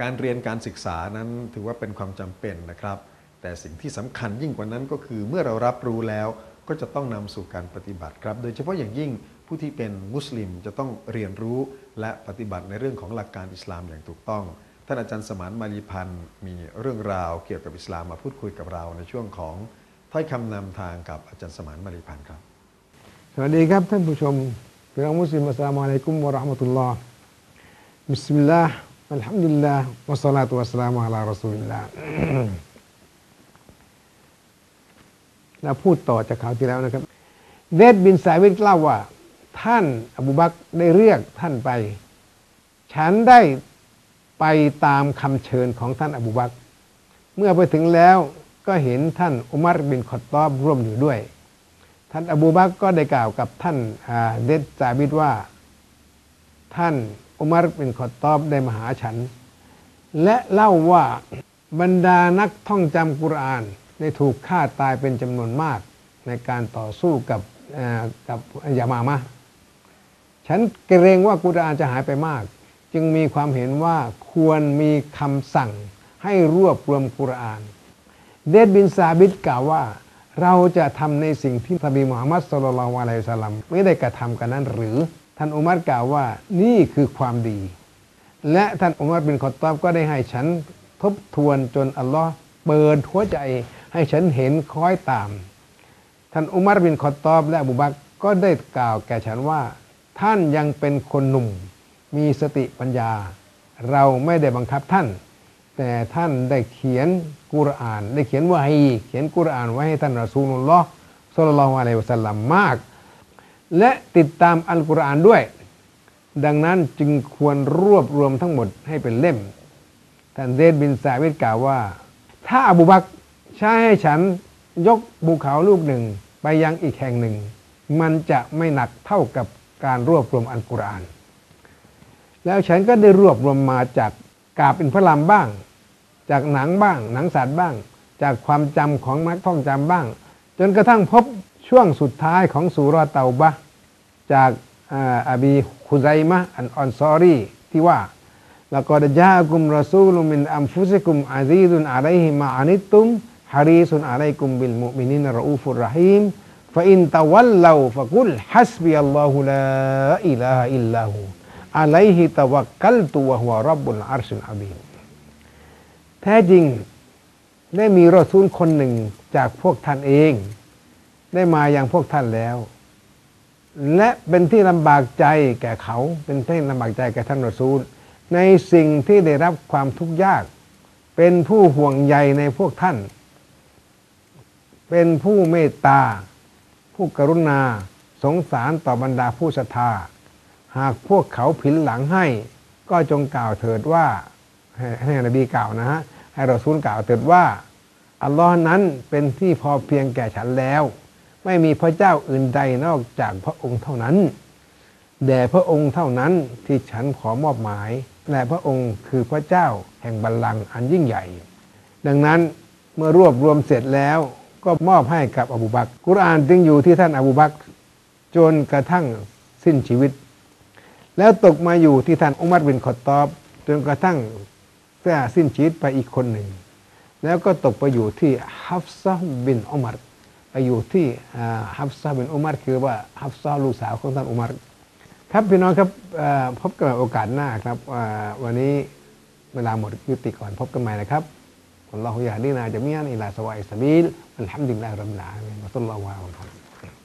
การเรียนการศึกษานั้นถือว่าเป็นความจำเป็นนะครับ แต่สิ่งที่สำคัญยิ่งกว่านั้นก็คือเมื่อเรารับรู้แล้วก็จะต้องนำสู่การปฏิบัติครับ โดยเฉพาะอย่างยิ่งผู้ที่เป็นมุสลิมจะต้องเรียนรู้และปฏิบัติในเรื่องของหลักการอิสลามอย่างถูกต้อง ท่านอาจารย์สมานมารีพันธ์มีเรื่องราวเกี่ยวกับอิสลามมาพูดคุยกับเราในช่วงของถ้อยคำนำทางกับอาจารย์สมานมารีพันธ์ครับ สวัสดีครับท่านผู้ชมพี่น้องมุสลิมอัสสลามุอะลัยกุมวะราะห์มะตุลลอฮ์บิสมิลลาห์ อัลฮัมดุลิลลาห์วะศอลาตุวะสลามุอะลารอซูลิลลาห์แล้วพูดต่อจากข่าวที่แล้วนะครับ เดดบินสาวิดเล่าว่า ท่านอบูบักได้เรียกท่านไป ฉันได้ไปตามคำเชิญของท่านอบูบักเมื่อไปถึงแล้วก็เห็นท่านอุมัรบินขอตอบร่วมอยู่ด้วย ท่านอบูบักก็ได้กล่าวกับท่านเดดซาบิดว่า ท่าน อุมัรบินขอตอบได้มาหาฉัน และเล่าว่าบรรดานักท่องจำกุรานได้ถูกฆ่าตายเป็นจำนวนมากในการต่อสู้กับอ่อกับยามามะฉันเกรงว่ากุรานจะหายไปมาก จึงมีความเห็นว่าควรมีคำสั่งให้รวบรวมกุราน เดดบินซาบิดกล่าวว่า เราจะทำในสิ่งที่ทบีมุฮัมมัดสุลลัลวะลัยสลัมไม่ได้กระทำกันนั้นหรือ ท่านอุมัรกล่าวว่านี่คือความดี และท่านอุมัรบินขอตอบก็ได้ให้ฉันทบทวนจนอัลลอฮ์เปิดหัวใจให้ฉันเห็นคล้อยตาม ท่านอุมัรบินขอตอบและอบูบักก็ได้กล่าวแก่ฉันว่า ท่านยังเป็นคนหนุ่ม มีสติปัญญา เราไม่ได้บังคับท่าน แต่ท่านได้เขียนกุรอาน ได้เขียนวะฮีเขียนกุรอานไว้ให้ท่านรอซูลุลลอฮ์สุลลัลลอฮุอะลัยฮิวะสัลลัมมาก และติดตามอัลกุรอานด้วย ดังนั้นจึงควรรวบรวมทั้งหมดให้เป็นเล่ม ท่านเซดบินซาวิดกล่าวว่า ถ้าอบูบักใช้ให้ฉันยกภูเขาลูกหนึ่งไปยังอีกแห่งหนึ่ง มันจะไม่หนักเท่ากับการรวบรวมอัลกุรอาน แล้วฉันก็ได้รวบรวมมาจากกาบอินพระลามบ้าง จากหนังบ้าง หนังสัตว์บ้าง จากความจำของนักท่องจำบ้าง จนกระทั่งพบ ช่วงสุดท้ายของสุรเตาบะจากอ่าบีคุไซมะอันออนซอรีที่ว่าแล้วก็จากุมรอซูลุมินอัมฟุซิกุมอาซีซุนอะลัยฮิมาอานิตุมฮารีซุนอะลัยกุมบิลมุมินินรอูฟุรรหีมฟะอินตะวัลลาฟะกุลฮัสบิยัลลอฮุลาอิลาฮอิลลาหูอะลัยฮิตะวักกัลตุวะฮุวะรับบุลอาร์ชิลอาบีแท้จริงได้มีรอซูลคนหนึ่งจากพวกท่านเอง ได้มาอย่างพวกท่านแล้ว และเป็นที่ลำบากใจแก่เขา เป็นที่ลำบากใจแก่ท่านรอซูล ในสิ่งที่ได้รับความทุกข์ยาก เป็นผู้ห่วงใยในพวกท่าน เป็นผู้เมตตา ผู้กรุณา สงสารต่อบรรดาผู้ศรัทธา หากพวกเขาผินหลังให้ ก็จงกล่าวเถิดว่า ให้ในบีกล่าวนะฮะ ให้เราซูลกล่าวเถิดว่าอัลลอฮ์นั้นเป็นที่พอเพียงแก่ฉันแล้ว ไม่มีพระเจ้าอื่นใดนอกจากพระองค์เท่านั้นแด่พระองค์เท่านั้นที่ฉันขอมอบหมาย และพระองค์คือพระเจ้าแห่งบัลลังก์อันยิ่งใหญ่ ดังนั้นเมื่อรวบรวมเสร็จแล้วก็มอบให้กับอบูบักกุรอานจึงอยู่ที่ท่านอบูบักจนกระทั่งสิ้นชีวิต แล้วตกมาอยู่ที่ท่านอุมัรบินขอตอบ จนกระทั่งเสียสิ้นชีวิตไปอีกคนหนึ่ง แล้วก็ตกไปอยู่ที่ฮัฟซาห์บินอุมัร ไปอยู่ที่ฮับซาห์บินอุมัรคือว่าฮับซาลูกสาวของท่านอุมัรครับพี่น้องครับพบกันใหม่โอกาสหน้าครับวันนี้เวลาหมดยุติก่อนพบกันใหม่นะครับอัลลอฮฺยาดีนาจะมีอันอิลาสวาอิสบิลอัลฮัมดุลิลลาฮิรับบิลอาลามีนวะซัลลัลลอฮุอะลัยฮิวะซัลลัม